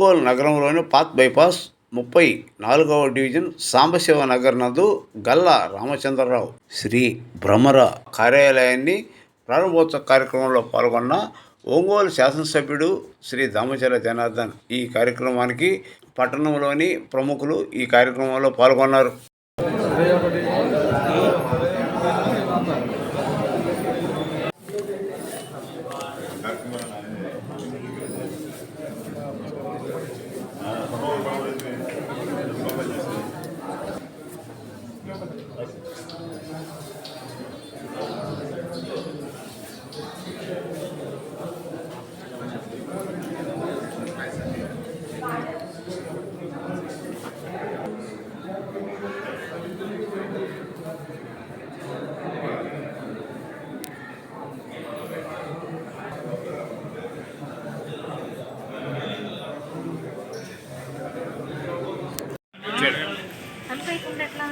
ఒంగోలు నగరంలోని path bypass ముప్పై నాలుగవ డివిజన్ సాంబశివ నగర్ నందు గల్లా రామచంద్రరావు శ్రీ భ్రమర కార్యాలయాన్ని ప్రారంభోత్సవ కార్యక్రమంలో పాల్గొన్న ఒంగోలు శాసనసభ్యుడు శ్రీ దామచర జనార్దన్ ఈ కార్యక్రమానికి పట్టణంలోని ప్రముఖులు ఈ కార్యక్రమంలో పాల్గొన్నారు.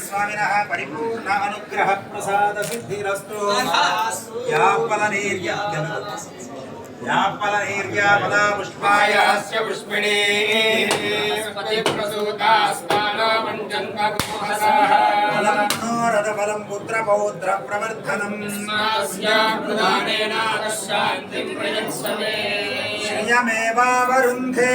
స్వామిన పరిపూర్ణ అనుగ్రహ ప్రసాద సిద్ధిరస్తు యాపల నీర్య యాపల నీర్య పదా పుష్పాయ పుష్పిణీ ఫలం పుత్ర పౌత్ర ప్రవర్ధనం శ్రియమేవావరుంధే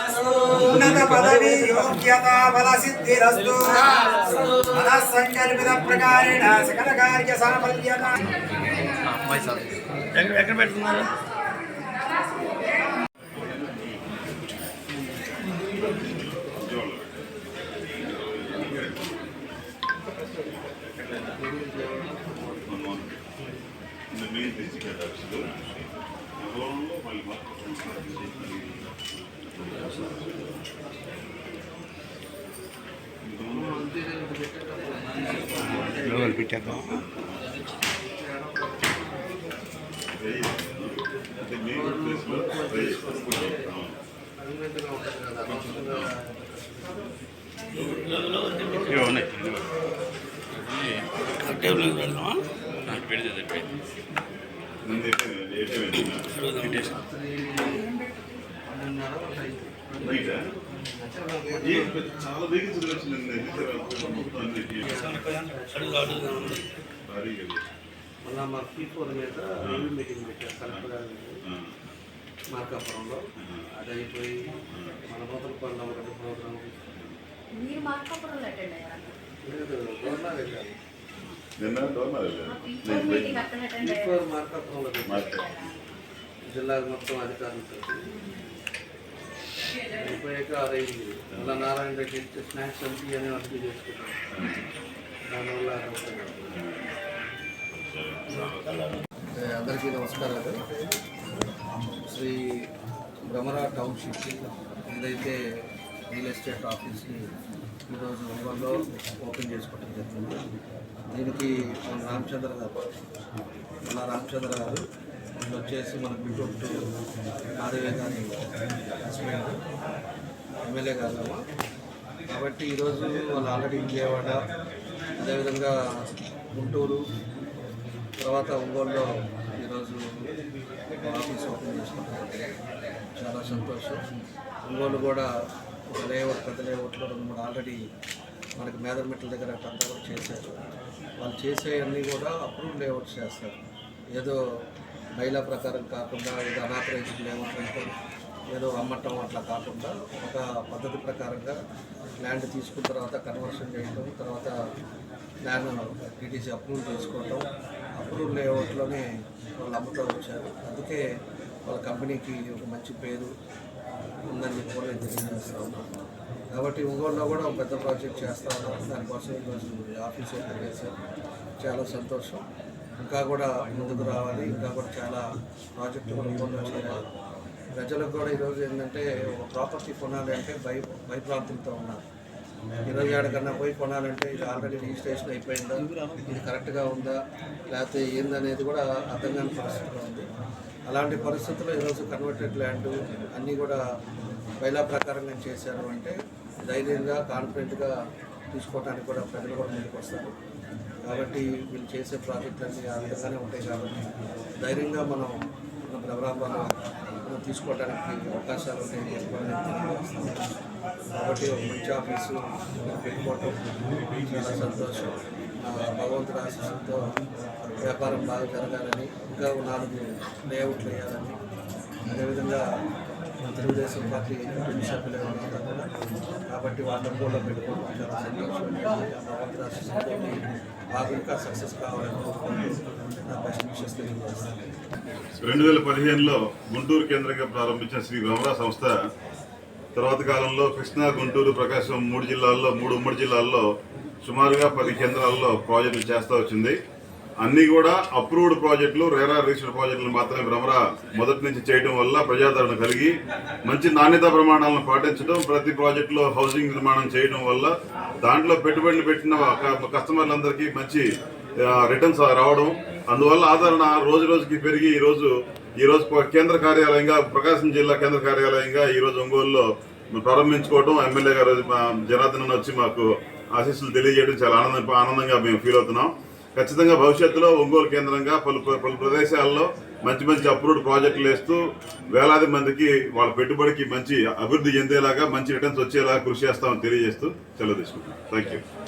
ఉన్నత పదవి యోగ్యతా బల సిద్ధిరస్తు మనః సంకల్పిత ప్రకారేణ సకల కార్య సాఫల్యత ఎక్కడ పెడుతున్నారు పెట్టేద్దాం టేబుల్ మీద పెడదామా చాలా మొత్తం అన్ని మళ్ళా మా పీ ఫోర్ మీద రివ్యూ మీటింగ్ పెట్టారు కలెక్టర్ గారు. మార్కాపురంలో. అది అయిపోయి మన మొదలు కొండ ఒకటి ప్రోగ్రామ్. మీరు మార్కాపురంలో అటెండ్ అయ్యారా? లేదు గవర్నర్ వెళ్ళారు. నిన్న మార్కాపురంలో పెట్టారు. మార్కెట్. జిల్లా మొత్తం అధికారులతో అయిపోయాక అదైంది మళ్ళీ నారాయణ రెడ్డి స్నాక్స్ అంతా అని అర్థం చేసుకుంటాం దానివల్ల అందరికీ నమస్కారాలు. శ్రీ భ్రమరా టౌన్షిప్ ఏదైతే రియల్ ఎస్టేట్ ఆఫీస్ని ఈరోజు ఒంగోలులో ఓపెన్ చేసుకోవడం జరిగింది. దీనికి మన రామచంద్ర గారు మన రామచంద్ర గారు వీళ్ళు వచ్చేసి మన గుంటూరు మాధవే గారి హస్బెండ్ ఎమ్మెల్యే గారు కాబట్టి ఈరోజు వాళ్ళు ఆల్రెడీ విజయవాడ అదేవిధంగా గుంటూరు తర్వాత ఒంగోలులో ఈరోజు ఆఫీస్ ఓపెన్ చేసుకుంటాం చాలా సంతోషం. ఒంగోలు కూడా ఒక లేఅవుట్ పెద్ద లేఅవుట్లో రెండు మూడు ఆల్రెడీ మనకి మేదర్మెట్ల దగ్గర అంతా కూడా చేశారు. వాళ్ళు చేసేవన్నీ కూడా అప్రూవ్ లేఅవుట్స్ చేస్తారు. ఏదో మహిళా ప్రకారం కాకుండా ఏదో అనాథరైజ్డ్ లేఅవుట్ అంటే ఏదో అమ్మటం అట్లా కాకుండా ఒక పద్ధతి ప్రకారంగా ల్యాండ్ తీసుకున్న తర్వాత కన్వర్షన్ చేయడం తర్వాత ల్యాండ్ టీటీసీ అప్రూవ్ చేసుకోవటం అప్రూవ్ లేఅవుట్లోనే వాళ్ళు అమ్ముతూ వచ్చారు. అందుకే వాళ్ళ కంపెనీకి ఒక మంచి పేరు ఉందని చెప్పి కూడా తెలియజేస్తా ఉన్నాం కాబట్టి ఒంగోలులో కూడా ఒక పెద్ద ప్రాజెక్ట్ చేస్తా ఉన్నాం దానికోసం ఈరోజు ఆఫీస్ ఓపెన్ చేశారు. చాలా సంతోషం. ఇంకా కూడా ముందుకు రావాలి. ఇంకా కూడా చాలా ప్రాజెక్టులు కూడా చేయాలి. ప్రజలకు కూడా ఈరోజు ఏంటంటే ఒక ప్రాపర్టీ కొనాలి అంటే భయ భయప్రాంతులతో ఉన్నారు. ఇరవై ఏడు కన్నా పోయి కొనాలంటే ఇది ఆల్రెడీ రిజిస్ట్రేషన్ అయిపోయిందా? ఇది కరెక్ట్గా ఉందా? లేకపోతే ఏందనేది కూడా అర్థం కాని పరిస్థితిలో ఉంది. అలాంటి పరిస్థితుల్లో ఈరోజు కన్వర్టెడ్ ల్యాండ్ అన్నీ కూడా బైలా ప్రకారంగా చేశారు అంటే ధైర్యంగా కాన్ఫిడెంట్గా తీసుకోవడానికి కూడా ప్రజలు కూడా ముందుకు వస్తారు. కాబట్టి వీళ్ళు చేసే ప్రాజెక్టులన్నీ ఆ విధంగానే ఉంటాయి కాబట్టి ధైర్యంగా మనం మన ప్రోగ్రాంలో మనం తీసుకోవడానికి అవకాశాలు ఉంటాయి కాబట్టి ఒక మంచి ఆఫీసు పెట్టుకోవటం చాలా సంతోషం. భగవంతుడు భగవంతుడి ఆశీస్సులతో వ్యాపారం బాగా జరగాలని ఇంకా నాలుగు లేఅవుట్లు వేయాలని అదేవిధంగా తెలుగుదేశం పార్టీ కుటుంబ సభ్యులు ఎవరైనా కూడా కాబట్టి వాళ్ళని కూడా పెట్టుకోవడం చాలా బాగా ఇంకా సక్సెస్ కావాలని నా బెస్ట్ విషెస్ తెలియజేస్తాను రెండు వేల పదిహేనులో గుంటూరు కేంద్రంగా ప్రారంభించిన శ్రీ భ్రమరా సంస్థ తర్వాత కాలంలో కృష్ణా గుంటూరు ప్రకాశం మూడు జిల్లాల్లో మూడు ఉమ్మడి జిల్లాల్లో సుమారుగా పది కేంద్రాల్లో ప్రాజెక్టులు చేస్తూ వచ్చింది. అన్నీ కూడా అప్రూవ్డ్ ప్రాజెక్టులు రేరా రిజిస్టర్డ్ ప్రాజెక్టులు మాత్రమే భ్రమర మొదటి నుంచి చేయడం వల్ల ప్రజాదరణ కలిగి మంచి నాణ్యతా ప్రమాణాలను పాటించడం ప్రతి ప్రాజెక్టులో హౌసింగ్ నిర్మాణం చేయడం వల్ల దాంట్లో పెట్టుబడులు పెట్టిన కస్టమర్లందరికీ మంచి రిటర్న్స్ రావడం. అందువల్ల ఆదరణ రోజు రోజుకి పెరిగి ఈరోజు ఈరోజు ఈ రోజు కేంద్ర కార్యాలయంగా ప్రకాశం జిల్లా కేంద్ర కార్యాలయంగా ఈరోజు ఒంగోలులో ప్రారంభించుకోవడం ఎమ్మెల్యే గారు మా జనార్దన్ వచ్చి మాకు ఆశీస్సులు తెలియజేయడం చాలా ఆనందం ఆనందంగా మేము ఫీల్ అవుతున్నాం. ఖచ్చితంగా భవిష్యత్తులో ఒంగోలు కేంద్రంగా పలు పలు ప్రదేశాల్లో మంచి మంచి అప్రూవ్డ్ ప్రాజెక్టులు వేస్తూ వేలాది మందికి వాళ్ళ పెట్టుబడికి మంచి అభివృద్ధి చెందేలాగా మంచి రిటర్న్స్ వచ్చేలాగా కృషి చేస్తామని తెలియజేస్తూ సెలవు తీసుకుంటున్నాను థ్యాంక్ యూ